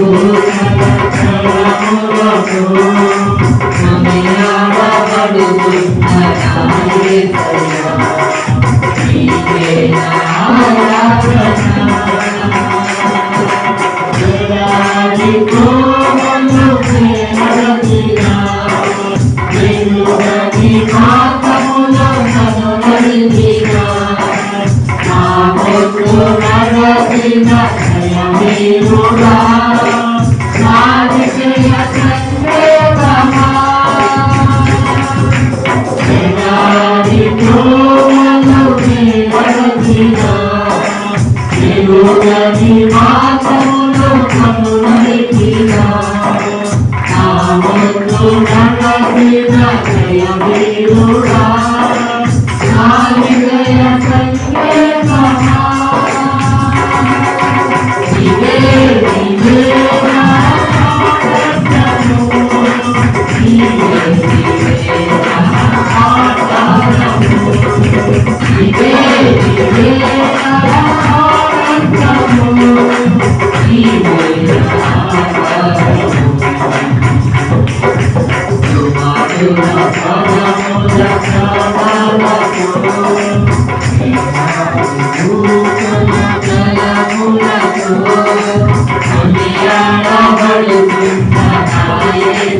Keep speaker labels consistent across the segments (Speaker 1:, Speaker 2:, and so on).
Speaker 1: Jesus. Amen. Yeah.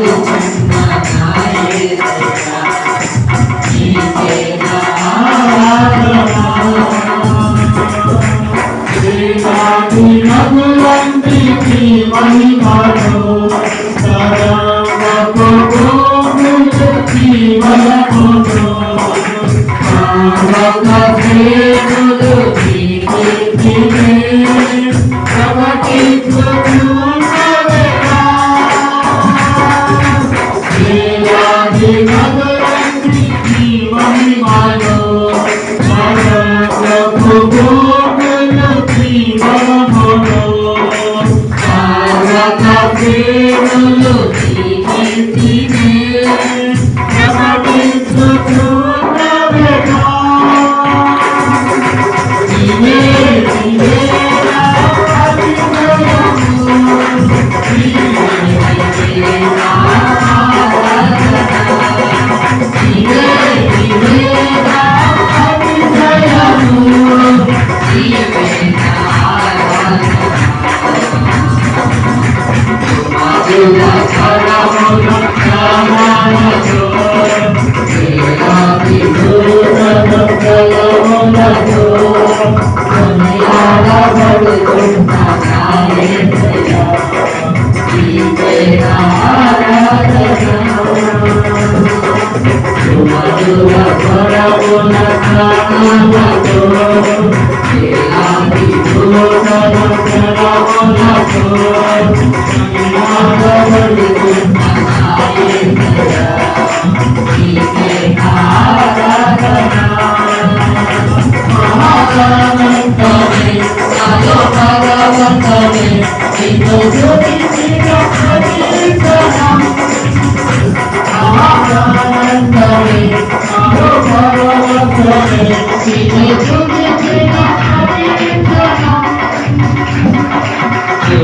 Speaker 1: Thank you.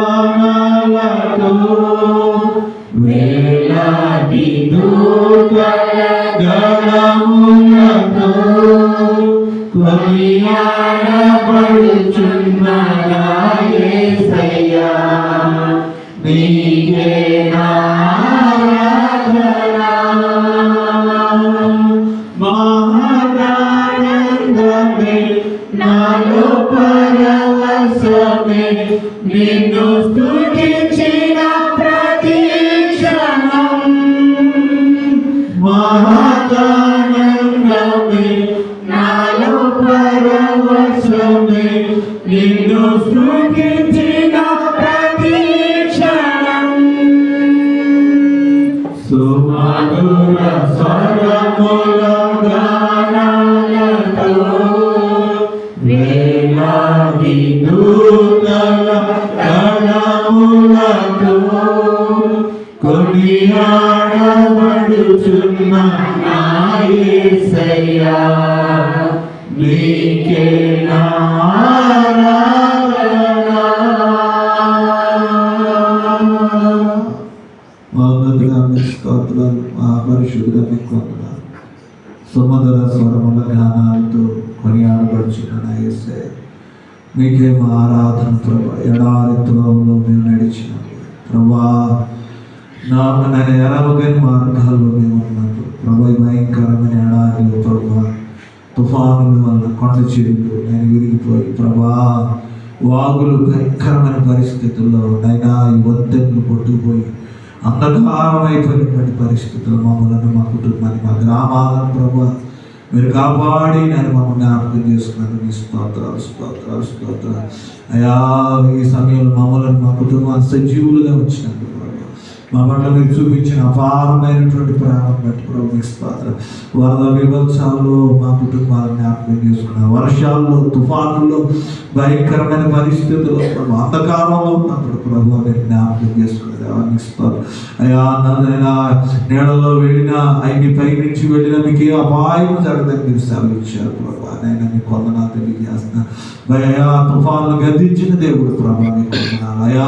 Speaker 1: గానాలతో పరవశమే నిన్ను స్తుతించిన ప్రతి క్షణం. సుమధుర స్వరముల గానాలతో వేలాది దూతల గణములతో కొనియాడబడుచున్న నీకే నా స్తోత్రాలు మహాపరిశుద్ధులని కొందనాలు సుమధుర స్వరముల జ్ఞానాలతో కొనియాడబడుచున్న నా మీకే మా ఆరాధన ప్రభా ఎడారి తులంలో మేము నడిచిన ప్రభా నా నేను ఎరవగని మార్గాల్లో మేము ఉన్నప్పుడు ప్రభా భయంకరమైన ఎడారిలో ప్రభా తుఫానులు వల్ల కొండ చెరువులు నేను విరిగిపోయి ప్రభా వాగులు భయంకరమైన పరిస్థితుల్లో నైనా ఈ ఒత్తిళ్ళు కొట్టుకుపోయి అంధకారమైపోయినటువంటి పరిస్థితులు మమ్మల్ని మా కుటుంబాన్ని మా గ్రామాలను ప్రభా మీరు కాపాడి నేను మమ్మల్ని జ్ఞాపకం చేసుకున్నాను మీ స్తోత్రాలు స్తోత్రాలు స్తోత్రాలు. అయా ఈ సమయంలో మమ్మల్ని మా కుటుంబాన్ని సజీవులుగా వచ్చినందుకు మా పట్ల మీరు చూపించిన అపారమైనటువంటి ప్రాణం బట్టి ప్రభు పాత్ర వరద విభత్సాల్లో మా కుటుంబాలను జ్ఞాపకం చేసుకున్నాం వర్షాల్లో తుఫానుల్లో భయంకరమైన పరిస్థితుల్లో ప్రభు అంధకారంలో ఉన్నప్పుడు ప్రభు మీరు జ్ఞాపకం చేసుకున్నారు అయ్యా నన్నైనా నీడలో వెళ్ళినా ఆయన్ని పై నుంచి వెళ్ళినా మీకు ఏ అపాయం జరగదని మీరు సెలవిచ్చారు ప్రభు. నేను మీకు వందనా తెలియజేస్తున్నా భయ తుఫాన్లు గదించిన దేవుడు ప్రభా మీకు ఆయా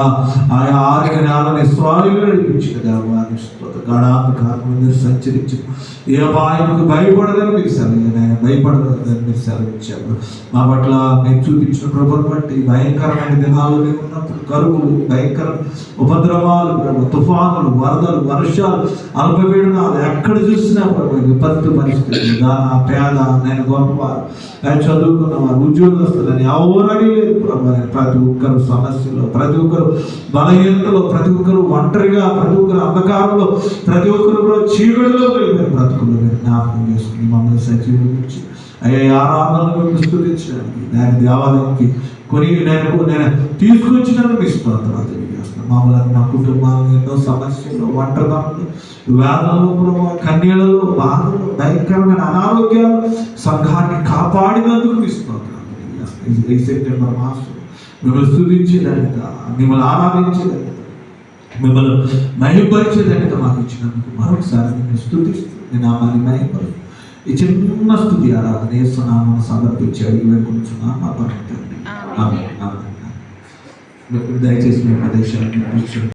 Speaker 1: ఆయా ఆర్థిక నేలని స్వామిగా నడిపించిన దేవాన్ని స్తోత్రం. గడాంధకారం మీరు సంచరించిన ఏ అపాయంకు భయపడదని మీకు సెలవు నేను భయపడదని మీరు సెలవిచ్చారు మా పట్ల మీరు చూపించిన ప్రభుత్వం బట్టి భయంకరమైన దినాలు మేము ఉన్నప్పుడు కరువులు భయంకర ఉపద్రవాలు ప్రభు తుఫానులు వరదలు వర్షాలు అల్పపీడనాలు ఎక్కడ చూసినా ప్రభు విపత్తు పరిస్థితులు దాన పేద నేను గొప్పవారు నేను చదువుకున్నవారు ఉద్యోగస్తులని ఎవరని లేదు ప్రభు. ప్రతి ఒక్కరు సమస్యలో ప్రతి ఒక్కరు బలహీనతలో ప్రతి ఒక్కరు ఒంటరిగా ప్రతి ఒక్కరు అంధకారంలో ప్రతి ఒక్కరు కూడా చీకటిలో వెళ్ళిపోయిన బ్రతుకులు మీరు జ్ఞాపకం చేసుకుని మమ్మల్ని సజీవించి అయ్యా ఆరాధనలు మేము స్థుతించడానికి నేను దేవాలయంకి కొని నేను నేను తీసుకొచ్చినందుకు మీ స్తోత్రాలు తెలియజేస్తున్నాను. మామూలుగా మా కుటుంబాలను ఎన్నో సమస్యలు ఒంటరితనాలు వేదనలు కన్యలలో బాధలు భయంకరమైన అనారోగ్యాలు సంఘాన్ని కాపాడినందుకు మీ ఈ సెప్టెంబర్ మాసం మిమ్మల్ని స్థుతించేదానిక మిమ్మల్ని ఆరాధించేదానిక మిమ్మల్ని మహిపరిచేదానిక మాకు ఇచ్చినందుకు మరొకసారి నేను స్థుతిస్తూ నేను నామాన్ని మహిపరు ఈ చిన్న స్థుతి ఆరాధన వేస్తున్నామని సమర్పించి అడిగి వేడుకుంటున్నాం మా. దయచేసి మీ ప్రదేశాన్ని కూర్చోండి